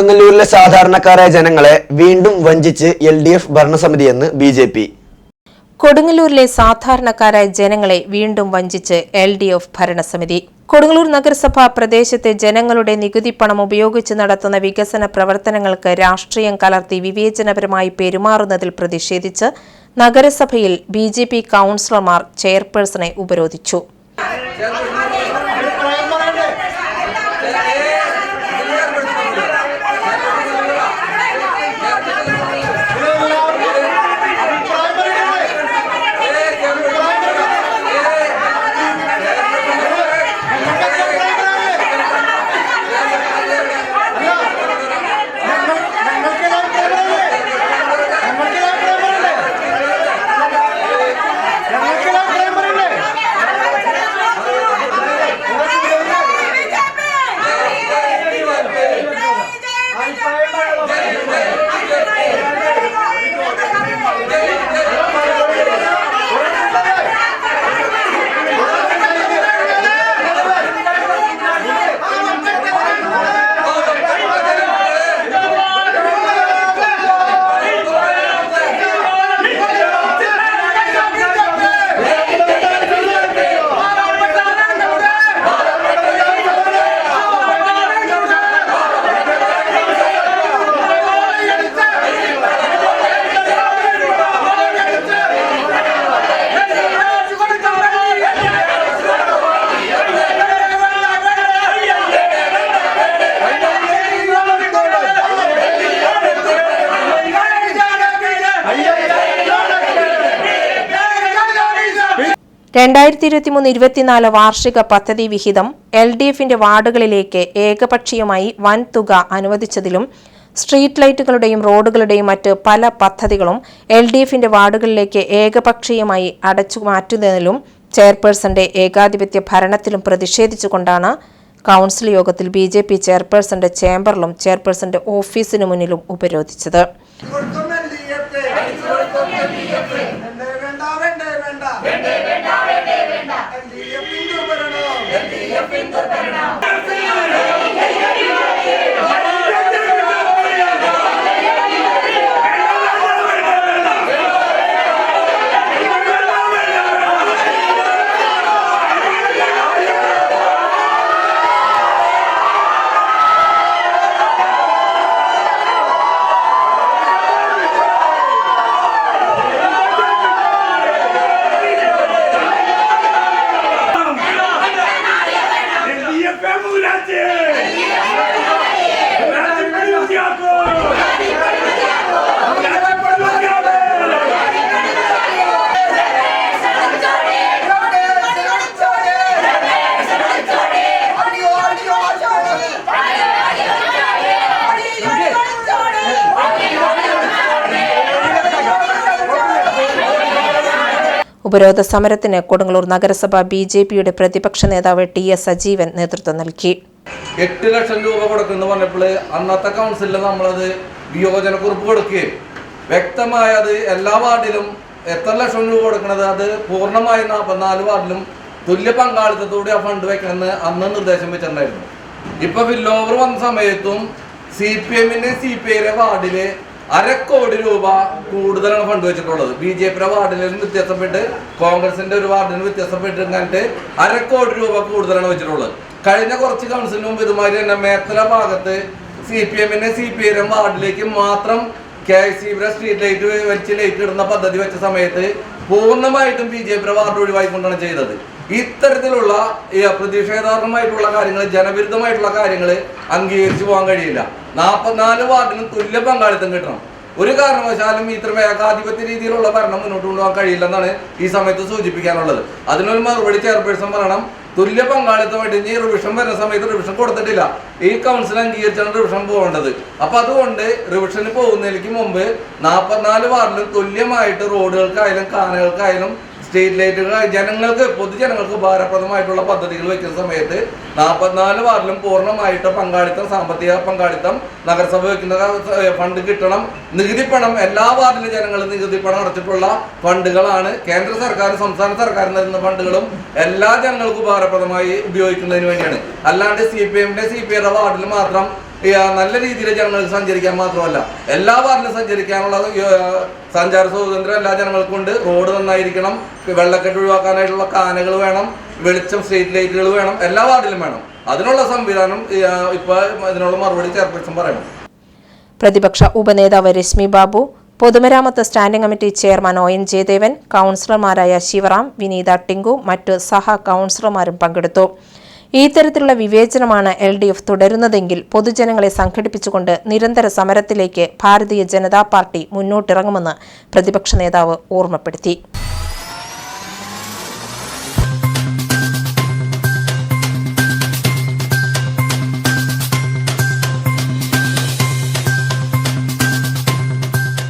കൊടുങ്ങല്ലൂരിലെ സാധാരണക്കാരായ ജനങ്ങളെ വീണ്ടും വഞ്ചിച്ച് എൽ ഡി എഫ് ഭരണസമിതിയെന്ന് ബി ജെ പി. കൊടുങ്ങല്ലൂരിലെ സാധാരണക്കാരായ ജനങ്ങളെ വീണ്ടും വഞ്ചിച്ച് എൽ ഡി എഫ് ഭരണസമിതി. കൊടുങ്ങല്ലൂർ നഗരസഭാ പ്രദേശത്തെ ജനങ്ങളുടെ നികുതി പണം ഉപയോഗിച്ച് നടത്തുന്ന വികസന പ്രവർത്തനങ്ങൾക്ക് രാഷ്ട്രീയം കലർത്തി വിവേചനപരമായി പെരുമാറുന്നതിൽ പ്രതിഷേധിച്ച് നഗരസഭയിൽ ബി ജെ പി കൌൺസിലർമാർ ചെയർപേഴ്സണെ ഉപരോധിച്ചു. രണ്ടായിരത്തി ഇരുപത്തിമൂന്ന് ഇരുപത്തിനാല് വാർഷിക പദ്ധതി വിഹിതം എൽ ഡി എഫിന്റെ വാർഡുകളിലേക്ക് ഏകപക്ഷീയമായി വൻ തുക അനുവദിച്ചതിലും സ്ട്രീറ്റ് ലൈറ്റുകളുടെയും റോഡുകളുടെയും മറ്റ് പല പദ്ധതികളും എൽ ഡി എഫിന്റെ വാർഡുകളിലേക്ക് ഏകപക്ഷീയമായി അടച്ചു മാറ്റുന്നതിലും ചെയർപേഴ്സന്റെ ഏകാധിപത്യ ഭരണത്തിലും പ്രതിഷേധിച്ചുകൊണ്ടാണ് കൗൺസിൽ യോഗത്തിൽ ബി ജെ പി ചെയർപേഴ്സന്റെ ചേംബറിലും ചെയർപേഴ്സന്റെ ഓഫീസിനു മുന്നിലും ഉപരോധിച്ചത്. ഉപരോധ സമരത്തിന് കൊടുങ്ങല്ലൂർ നഗരസഭ ബി ജെ പിയുടെ പ്രതിപക്ഷ നേതാവ് ടി എസ് സജീവൻ നേതൃത്വം നൽകി. എട്ട് ലക്ഷം രൂപ കൊടുക്കുന്നു പറഞ്ഞപ്പോൾ അന്നത്തെ കൗൺസിലിൽ നമ്മളത് വിയോജന കുറിപ്പ് കൊടുക്കുകയും വ്യക്തമായ അത് എല്ലാ വാർഡിലും എത്ര ലക്ഷം രൂപ കൊടുക്കുന്നത് അത് പൂർണമായി നാൽപ്പത്തിനാല് വാർഡിലും തുല്യ പങ്കാളിത്തത്തോടെ ആ ഫണ്ട് വെക്കണമെന്ന് അന്ന് നിർദ്ദേശം വെച്ചിട്ടുണ്ടായിരുന്നു. ഇപ്പൊ ഫില്ലോവർ വന്ന സമയത്തും സി പി എമ്മിന്റെ സി പി ഐയുടെ വാർഡിൽ അരക്കോടി രൂപ കൂടുതലാണ് ഫണ്ട് വെച്ചിട്ടുള്ളത്. ബി ജെ പിയുടെ വാർഡിൽ നിന്ന് വ്യത്യാസപ്പെട്ട് കോൺഗ്രസിന്റെ ഒരു വാർഡിൽ നിന്ന് വ്യത്യാസപ്പെട്ട് കണ്ടിട്ട് അരക്കോടി രൂപ കൂടുതലാണ് വെച്ചിട്ടുള്ളത്. കഴിഞ്ഞ കുറച്ച് കൗൺസിലിന് മുമ്പ് ഇതുമാതിരി തന്നെ മേത്തല ഭാഗത്ത് സി പി എമ്മിന്റെ സി പി ഐ വാർഡിലേക്ക് മാത്രം കെ സി സ്ട്രീറ്റ് ലൈറ്റ് വെച്ച് ലൈറ്റ് ഇടുന്ന പദ്ധതി വെച്ച സമയത്ത് പൂർണമായിട്ടും ബി ജെ പിയുടെ വാർഡ് ഒഴിവായിക്കൊണ്ടാണ് ചെയ്തത്. ഇത്തരത്തിലുള്ള പ്രതിഷേധാർഹമായിട്ടുള്ള കാര്യങ്ങൾ ജനവിരുദ്ധമായിട്ടുള്ള കാര്യങ്ങൾ അംഗീകരിച്ചു പോകാൻ കഴിയില്ല. നാൽപ്പത്തിനാല് വാർഡിനും തുല്യ പങ്കാളിത്തം കിട്ടണം. ഒരു കാരണവശാലും ഇത്ര ഏകാധിപത്യ രീതിയിലുള്ള ഭരണം മുന്നോട്ട് കൊണ്ടുപോകാൻ കഴിയില്ലെന്നാണ് ഈ സമയത്ത് സൂചിപ്പിക്കാനുള്ളത്. അതിനൊരു മറുപടി ചെയർപേഴ്സൺ പറയണം തുല്യ പങ്കാളിത്തമായിട്ട് ഇനി റിവിഷൻ വരുന്ന സമയത്ത് റിവിഷൻ കൊടുത്തിട്ടില്ല. ഈ കൗൺസിൽ അംഗീകരിച്ചാണ് റിവിഷൻ പോകേണ്ടത്. അപ്പൊ അതുകൊണ്ട് റിവിഷന് പോകുന്നതിലേക്ക് മുമ്പ് നാൽപ്പത്തിനാല് വാർഡിലും തുല്യമായിട്ട് റോഡുകൾക്കായാലും കാനകൾക്കായാലും സ്ട്രീറ്റ് ലൈറ്റുകൾ ജനങ്ങൾക്ക് പൊതുജനങ്ങൾക്ക് ഉപകാരപ്രദമായിട്ടുള്ള പദ്ധതികൾ വെക്കുന്ന സമയത്ത് നാൽപ്പത്തിനാല് വാർഡിലും പൂർണമായിട്ട് പങ്കാളിത്തം സാമ്പത്തിക പങ്കാളിത്തം നഗരസഭ വെക്കുന്ന ഫണ്ട് കിട്ടണം. നികുതി പണം എല്ലാ വാർഡിലും ജനങ്ങൾ നികുതി പണം അടച്ചിട്ടുള്ള ഫണ്ടുകളാണ് കേന്ദ്ര സർക്കാർ സംസ്ഥാന സർക്കാർ നൽകുന്ന ഫണ്ടുകളും എല്ലാ ജനങ്ങൾക്കും ഉപകാരപ്രദമായി ഉപയോഗിക്കുന്നതിന് വേണ്ടിയാണ്. അല്ലാണ്ട് സി പി എമ്മിന്റെ സി പി ഐയുടെ വാർഡിൽ മാത്രം നല്ല രീതിയിൽ ജനങ്ങൾക്ക് സഞ്ചരിക്കാൻ മാത്രമല്ല എല്ലാ വാർഡിലും സഞ്ചരിക്കാനുള്ള സഞ്ചാര സ്വാതന്ത്ര്യം എല്ലാ ജനങ്ങൾക്കും ഉണ്ട്. റോഡ് നന്നായിരിക്കണം വെള്ളക്കെട്ട് ഒഴിവാക്കാനായിട്ടുള്ള കാനകൾ വേണം വെളിച്ചം സ്ട്രീറ്റ് ലൈറ്റുകൾ വേണം എല്ലാ വാർഡിലും വേണം. അതിനുള്ള സംവിധാനം ഇപ്പൊ ഇതിനുള്ള മറുപടി ചെയർപേഴ്സൺ പറയണം. പ്രതിപക്ഷ ഉപനേതാവ് രശ്മി ബാബു പൊതുമരാമത്ത് standing committee chairman O N Jayadevan കൗൺസിലർമാരായ ശിവറാം വിനീത ടിങ്കു മറ്റ് സഹ കൗൺസിലർമാരും പങ്കെടുത്തു. ഇത്തരത്തിലുള്ള വിവേചനമാണ് എൽ ഡി എഫ് തുടരുന്നതെങ്കിൽ പൊതുജനങ്ങളെ സംഘടിപ്പിച്ചുകൊണ്ട് നിരന്തര സമരത്തിലേക്ക് ഭാരതീയ ജനതാ പാർട്ടി മുന്നോട്ടിറങ്ങുമെന്ന് പ്രതിപക്ഷ നേതാവ് ഓർമ്മപ്പെടുത്തി.